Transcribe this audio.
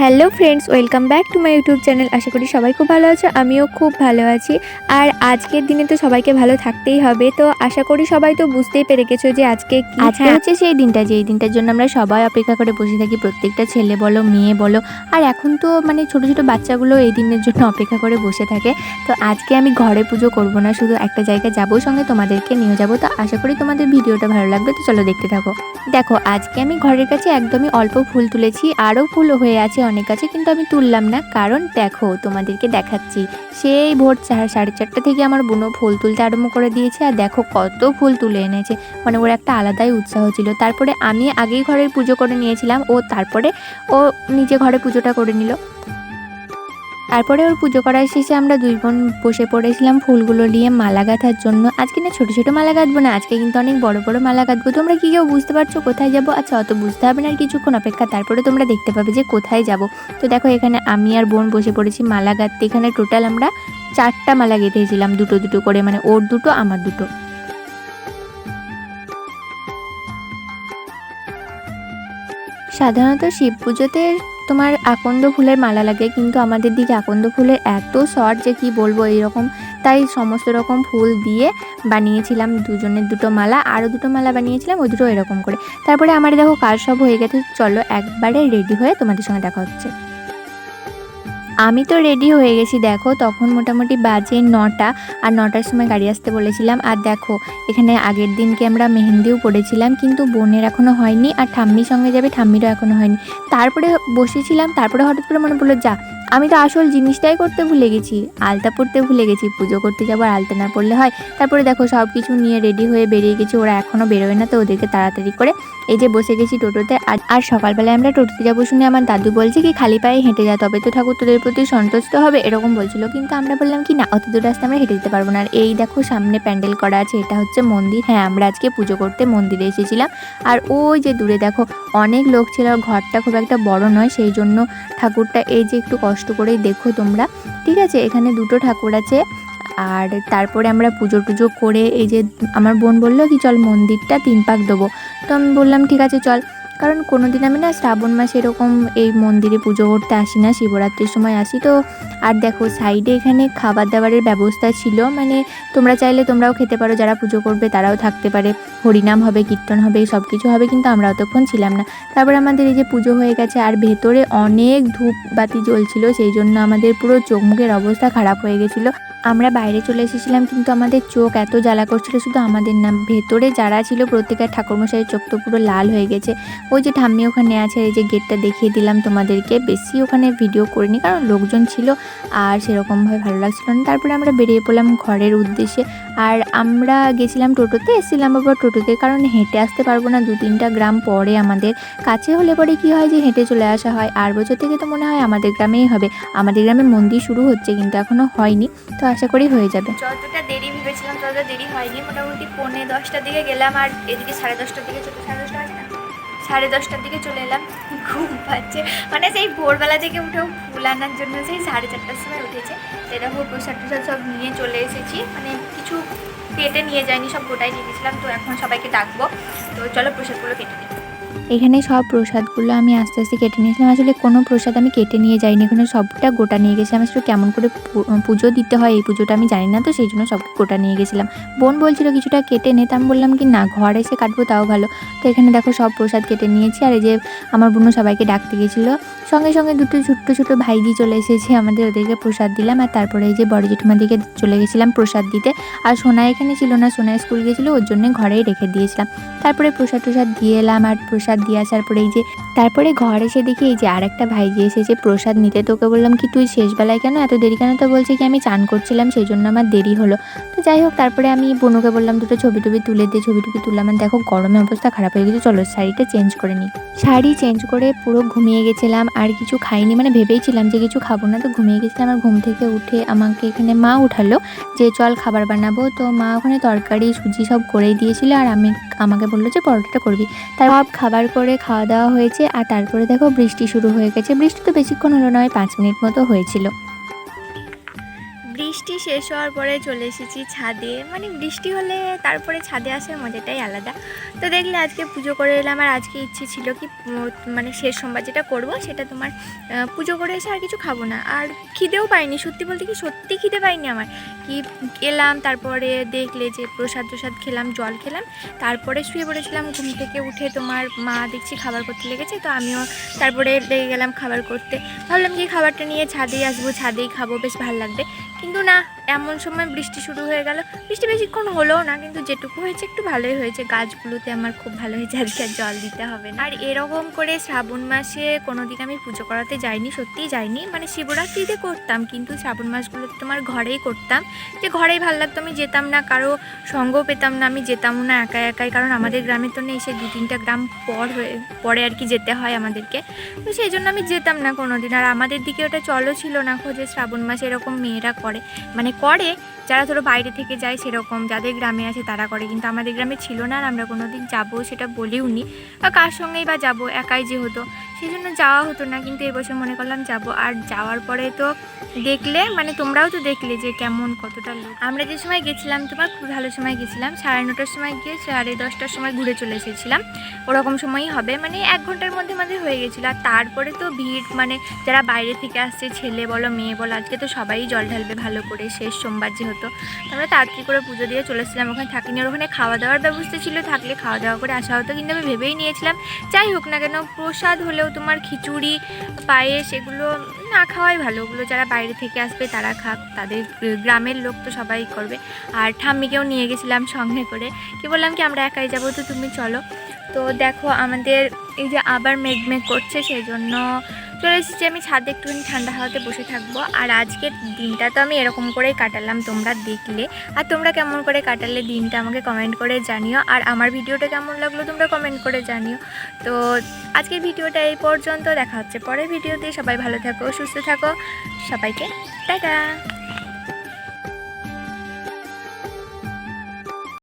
Hello friends welcome back to my YouTube channel. আশা করি সবাই খুব ভালো আছো আমিও খুব ভালো আছি। আর আজকের দিনে তো সবাইকে ভালো থাকতেই হবে তো আশা করি সবাই তো বুঝতেই পেরে গেছো যে আজকে আজকে হ্যাঁ, হচ্ছে সেই দিনটা যেই দিনটার জন্য আমরা সবাই অপেক্ষা করে বসে থাকি প্রত্যেকটা ছেলে বলো মেয়ে বলো। আর এখন তো মানে ছোট ছোট বাচ্চাগুলো এই দিনের জন্য অপেক্ষা করে বসে থাকে তো আজকে আমি ঘরে পুজো করব না শুধু একটা জায়গায় যাব সঙ্গে তোমাদেরকে নিয়ে যাব। তো আশা করি তোমাদের ভিডিওটা ভালো লাগবে তো চলো দেখতে থাকো। দেখো আজকে আমি ঘরের কাছে একদমই অল্প ফুল তুলেছি আরও ফুল হয়ে আছে অনেক আছে, কিন্তু আমি তুললাম না। কারণ দেখো, তোমাদেরকে দেখাচ্ছি, সেই ভোর চার সাড়ে চারটা থেকে আমার বুনো ফুল তুলতে আরম্ভ করে দিয়েছে। আর দেখো কত ফুল তুলে এনেছে। মানে ওর একটা আলাদাই উৎসাহ ছিল। তারপরে আমি আগেই ঘরের পুজো করে নিয়েছিলাম। ও তারপরে ও নিজে ঘরে পুজোটা করে নিল। তারপরে ওর পুজো করার শেষে আমরা দুই বোন বসে পড়েছিলাম ফুলগুলো নিয়ে মালা গাঁথার জন্য। আজকে না ছোটো ছোটো মালা গাঁথবো না, আজকে কিন্তু অনেক বড় বড় মালা গাঁথবো। তোমরা কি কেউ বুঝতে পারছ কোথায় যাব? আচ্ছা অত বুঝতে হবে না, আর কিছুক্ষণ অপেক্ষা, তারপরে তোমরা দেখতে পাবে যে কোথায় যাব। তো দেখো, এখানে আমি আর বোন বসে পড়েছি মালা গাঁথতে। এখানে টোটাল আমরা চারটা মালা গেঁথেছিলাম, দুটো দুটো করে মানে ওর দুটো, আমার দুটো। সাধারণত শিব পুজোতে তোমার আকন্দ ফুলের মালা লাগে, কিন্তু আমাদের দিকে আকন্দ ফুলের এত শর্ট যে কি বলব এইরকম। তাই সমস্ত রকম ফুল দিয়ে বানিয়েছিলাম দুজনের দুটো মালা, আরও দুটো মালা বানিয়েছিলাম, ওই দুটো এরকম করে। তারপরে আমার দেখো কাজ সব হয়ে গেছে, চলো একবারে রেডি হয়ে তোমাদের সঙ্গে দেখা হচ্ছে। আমি তো রেডি হয়ে গেছি, দেখো তখন মোটামুটি বাজে নটা আর নটার সময় গাড়ি আসতে বলেছিলাম। আর দেখো, এখানে আগের দিনকে আমরা মেহেন্দিও পড়েছিলাম কিন্তু বোনের এখনও হয়নি আর ঠাম্মির সঙ্গে যাবে, ঠাম্মিরও এখনও হয়নি। তারপরে বসেছিলাম, তারপরে হঠাৎ করে মনে পড়ল, যা আমি তো আসল জিনিসটাই করতে ভুলে গেছি। আলতা পড়তে ভুলে গেছি। পুজো করতে যাব, আর আলতা না পড়লে হয়। তারপরে দেখো সব কিছু নিয়ে রেডি হয়ে বেরিয়ে গেছি। ওরা এখনও বেরোয় না, তো ওদেরকে তাড়াতাড়ি করে এই যে বসে গেছি টোটোতে। আর আর সকালবেলায় আমরা টোটোতে যাব শুনে আমার দাদু বলছে কি, খালি পায়ে হেঁটে যা, তবে তো ঠাকুর তোদের প্রতি সন্তুষ্ট হবে। এরকম বলছিল। কিন্তু আমরা বললাম কি, না, অত দূর রাস্তা আমরা হেঁটে যেতে পারব না। আর এই দেখো সামনে প্যান্ডেল করা আছে, এটা হচ্ছে মন্দির। হ্যাঁ আমরা আজকে পুজো করতে মন্দিরে এসেছিলাম। আর ওই যে দূরে দেখো অনেক লোক ছিল, ঘরটা খুব একটা বড় নয়, সেই জন্য ঠাকুরটা এই যে একটু কষ্ট করেই দেখো তোমরা। ঠিক আছে, এখানে দুটো ঠাকুর আছে, আর তারপরে আমরা পুজো টুজো করে এই যে আমার বোন বলল কি, চল মন্দিরটা তিন পাক দেবো। তো আমি বললাম, ঠিক আছে, চল। কারণ কোনো দিন আমি না শ্রাবণ মাসে এরকম এই মন্দিরে পুজো করতে আসি না, শিবরাত্রির সময় আসি। তো আর দেখো সাইডে এখানে খাবার দাবারের ব্যবস্থা ছিল। মানে তোমরা চাইলে তোমরাও খেতে পারো, যারা পুজো করবে তারাও থাকতে পারে। হরিনাম হবে, কীর্তন হবে সব কিছু হবে, কিন্তু আমরা অতক্ষণ ছিলাম না। তারপর আমাদের এই যে পুজো হয়ে গেছে, আর ভেতরে অনেক ধূপ বাতি জ্বলছিল, সেই জন্য আমাদের পুরো চোখ মুখের অবস্থা খারাপ হয়ে গেছিল। আমরা বাইরে চলে এসেছিলাম, কিন্তু আমাদের চোখ এত জ্বালা করছিল, শুধু আমাদের না ভেতরে যারা ছিল, প্রত্যেকের ঠাকুরমশাইয়ের চোখ তো পুরো লাল হয়ে গেছে। ওই যে ঠাম্মি ওখানে আছে, এই যে গেটটা দেখিয়ে দিলাম তোমাদেরকে। বেশি ওখানে ভিডিও করিনি, কারণ লোকজন ছিল আর সেরকমভাবে ভালো লাগছিল না। তারপরে আমরা বেরিয়ে পড়লাম ঘরের উদ্দেশ্যে। আর আমরা গেছিলাম টোটোতে, এসেছিলাম আবার টোটোতে, কারণ হেঁটে আসতে পারব না। দু তিনটা গ্রাম পরে আমাদের। কাছে হলে পরে কি হয় যে হেঁটে চলে আসা হয়। আর বছর থেকে তো মনে হয় আমাদের গ্রামেই হবে। আমাদের গ্রামে মন্দির শুরু হচ্ছে, কিন্তু এখনও হয়নি। তো আশা করি হয়ে যাবে। যতটা দেরি ভেবেছিলাম, ততটা দেরি হয়নি। মোটামুটি পৌনে দশটার দিকে গেলাম, আর এদিকে সাড়ে দশটার দিকে চলে সাড়ে সাড়ে দশটার দিকে চলে এলাম, ঘুম পাচ্ছে। মানে সেই ভোরবেলা থেকে উঠেও ফুল আনার জন্য সেই সাড়ে চারটার সময় উঠেছে। সেটা ভোর প্রসাদ টুসাদ সব নিয়ে চলে এসেছি। মানে কিছু কেটে নিয়ে যায়নি, সব গোটাই নিয়ে গেছিলাম। তো এখন সবাইকে ডাকবো। তো চলো প্রসাদগুলো কেটে নিই। এখানে সব প্রসাদগুলো আমি আস্তে আস্তে কেটে নিয়েছিলাম। আসলে কোনো প্রসাদ আমি কেটে নিয়ে যাইনি। এখানে সবটা গোটা নিয়ে গেছিলাম। আসলে কেমন করে পুজো দিতে হয় এই পুজোটা আমি জানি না, তো সেই জন্য সব গোটা নিয়ে গেছিলাম। বোন বলছিল কিছুটা কেটে নে আমি বললাম কি না, ঘর এসে কাটবো তাও ভালো। তো এখানে দেখো সব প্রসাদ কেটে নিয়েছি। আর এই যে আমার বোনও সবাইকে ডাকতে গেছিল। সঙ্গে সঙ্গে দুটো ছোট্ট ছোট ভাইজি চলে এসেছে। আমাদের ওদেরকে প্রসাদ দিলাম। আর তারপরে এই যে বড় জেঠুমার দিকে চলে গেছিলাম প্রসাদ দিতে। আর সোনা এখানে ছিল না, সোনা স্কুল গেছিল, ওর জন্য ঘরেই রেখে দিয়েছিলাম। তারপরে প্রসাদ টসাদ দিয়ে এলাম। আর প্রসাদ দিয়ে আসার পরে এই যে, তারপরে ঘর এসে দেখি এই যে আর আরেকটা ভাইজি এসেছে, প্রসাদ নিতে। তোকে বললাম কি, তুই শেষ বেলায় কেন এত দেরি কেন? তো বলছে কি, আমি চান করছিলাম সেই জন্য আমার দেরি হলো। তো যাই হোক, তারপরে আমি বনুকে বললাম, দুটো ছবি টবি তুলে দিয়ে ছবি টবি তুললাম আর দেখো গরমে অবস্থা খারাপ হয়ে গেছে, চলো শাড়িটা চেঞ্জ করে নিই। শাড়ি চেঞ্জ করে পুরো ঘুমিয়ে গেছিলাম, আর কিছু খাইনি মানে ভেবেইছিলাম যে কিছু খাব না, তো ঘুমিয়ে গেছিলাম, আর ঘুম থেকে উঠে আমাকে এখানে মা উঠালো, যে চল খাবার বানাবো। তো মা ওখানে তরকারি, সুজি সব করেই দিয়েছিল, আর আমি আমাকে বলল যে পরোটাটা করবি। তার সব খাবার করে খাওয়া দাওয়া হয়েছে, আর তারপরে দেখো বৃষ্টি শুরু হয়ে গেছে। বৃষ্টি তো বেশিক্ষণ হলো নয়, পাঁচ মিনিট মতো হয়েছিল। বৃষ্টি শেষ হওয়ার পরে চলে এসেছি ছাদে। মানে বৃষ্টি হলে তারপরে ছাদে আসার মজাটাই আলাদা। তো দেখলে আজকে পুজো করে এলাম আর আজকে ইচ্ছে ছিল কি মানে শেষ সোমবার যেটা করব সেটা তোমার পুজো করে এসে আর কিছু খাব না। আর খিদেও পাইনি, সত্যি বলতে কি সত্যি খিদে পাইনি আমার। কি এলাম, তারপরে দেখলে যে প্রসাদ প্রসাদ খেলাম, জল খেলাম, তারপরে শুয়ে পড়েছিলাম ঘুম থেকে উঠে তোমার মা দেখছি খাবার করতে লেগেছে, তো আমিও তারপরে লেগে গেলাম খাবার করতে। ভাবলাম কি খাবারটা নিয়ে ছাদেই আসব, ছাদেই খাব, বেশ ভালো লাগবে। কিন্তু না এমন সময় বৃষ্টি শুরু হয়ে গেল। বৃষ্টি বেশিক্ষণ হলোও না, কিন্তু যেটুকু হয়েছে একটু ভালোই হয়েছে। গাছগুলোতে আমার খুব ভালো হয়েছে আজকে আর জল দিতে হবে না। আর এরকম করে শ্রাবণ মাসে কোনো দিন আমি পুজো করাতে যাইনি, সত্যিই যাইনি। মানে শিবরাত্রিতে করতাম, কিন্তু শ্রাবণ মাসগুলোতে তোমার ঘরেই করতাম। যে ঘরেই ভালো লাগতো, আমি যেতাম না, কারও সঙ্গও পেতাম না, আমি যেতামও না একা একাই, কারণ আমাদের গ্রামে তো নেই, সে দু তিনটা গ্রাম পর হয়ে, পরে আর কি যেতে হয় আমাদেরকে। তো সেই জন্য আমি যেতাম না কোনো দিন আর আমাদের দিকে ওটা চলো ছিল না, খোঁজে শ্রাবণ মাসে এরকম মেয়েরা করে। মানে করে, যারা ধরো বাইরে থেকে যায় সেরকম, যাদের গ্রামে আছে তারা করে, কিন্তু আমাদের গ্রামে ছিল না আর আমরা কোনো দিন যাব সেটা বলেও নি বা কার সঙ্গেই বা যাব, একাই যে হতো সেই জন্য যাওয়া হতো না, কিন্তু এবছর মনে করলাম যাব। আর যাওয়ার পরে তো দেখলে মানে তোমরাও তো দেখলে যে কেমন কতটা লোক। আমরা যে সময় গেছিলাম, তোমার খুব ভালো সময় গেছিলাম, সাড়ে নটার সময় গিয়ে সাড়ে দশটার সময় ঘুরে চলে এসেছিলাম। ওরকম সময়ই হবে মানে এক ঘণ্টার মধ্যে মধ্যে হয়ে গেছিল। আর তারপরে তো ভিড় মানে যারা বাইরে থেকে আসছে, ছেলে বলো, মেয়ে বলো, আজকে তো সবাই জল ঢালবে ভালো করে, শেষ সোমবার যে হতো তো আমরা তাড়াতাড়ি করে পুজো দিয়ে চলে চলেছিলাম ওখানে থাকিনি, আর ওখানে খাওয়া দাওয়ার ব্যবস্থা ছিল, থাকলে খাওয়া দাওয়া করে আসা হতো, কিন্তু আমি ভেবেই নিয়েছিলাম, যাই হোক না কেন, প্রসাদ হলেও তোমার খিচুড়ি, পায়েস এগুলো না খাওয়াই ভালো। ওগুলো যারা বাইরে থেকে আসবে তারা খাক, তাদের গ্রামের লোক তো সবাই করবে। আর ঠাম্মিকেও নিয়ে গেছিলাম সঙ্গে করে। কি বললাম কি, আমরা একাই যাব তো তুমি চলো। তো দেখো আমাদের এই যে আবার মেঘ মেঘ করছে, সেই জন্য চলে এসেছি আমি ছাদে, একটুখানি ঠান্ডা হাওয়াতে বসে থাকব। আর আজকের দিনটা তো আমি এরকম করেই কাটালাম, তোমরা দেখলে। আর তোমরা কেমন করে কাটালে দিনটা আমাকে কমেন্ট করে জানিও। আর আমার ভিডিওটা কেমন লাগল তোমরা কমেন্ট করে জানিও। তো আজকের ভিডিওটা এই পর্যন্ত, দেখা হচ্ছে পরের ভিডিওতে। সবাই ভালো থাকো, সুস্থ থাকো। সবাইকে, টাটা!